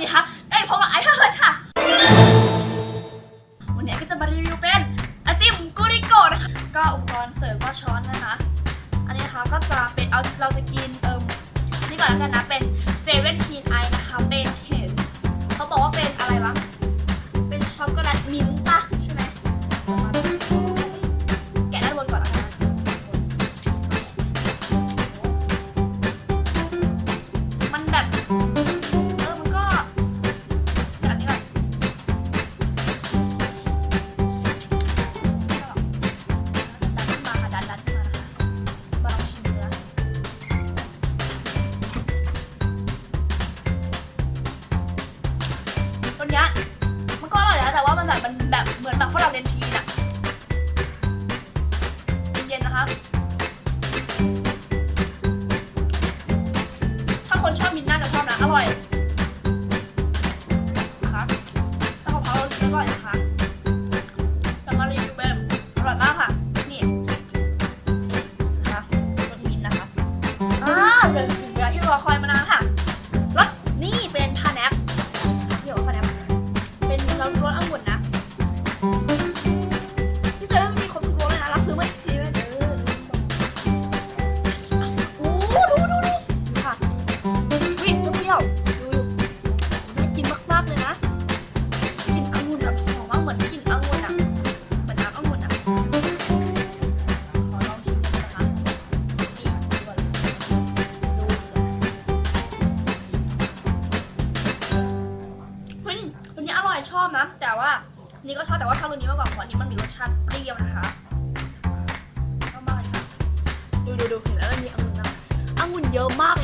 ดีคะเอ้ยพบกับไอซ์ค่ะเลยค่ะ วันนี้ก็จะมารีวิวเป็นไอติมกุริโกะนะคะก็อุปกรณ์เสริมก็ช้อนนะคะ อันนี้นะคะก็จะเป็นเอาเราจะกินเอิมนี่ก่อนแล้วกันนะเป็น เนี้ยมันก็อร่อยนะแต่ว่ามันแบบมันแบบเหมือนแบบพวกเราเรียนทีน่ะเย็นๆนะคะถ้าคนชอบมินท์น่าจะชอบนะอร่อยนะคะแล้วของเขาอร่อยนะคะจะมารีวิวแบบอร่อยมากค่ะนี่นะคะตัวนี้นะคะอ่าเดี๋ยวถึงเวลาที่รอคอยมานานค่ะายชอบนะ แต่ว่านี่ก็ชอบแต่ว่าชอบรุ่นี้มากกว่าเพราะอันนี้มันมีรสชาติเปรี้ยวนะคะชอบมากเลยค่ะดูดูดูเห็นแล้วมันมีองุ่นนะองุ่นเยอะมาก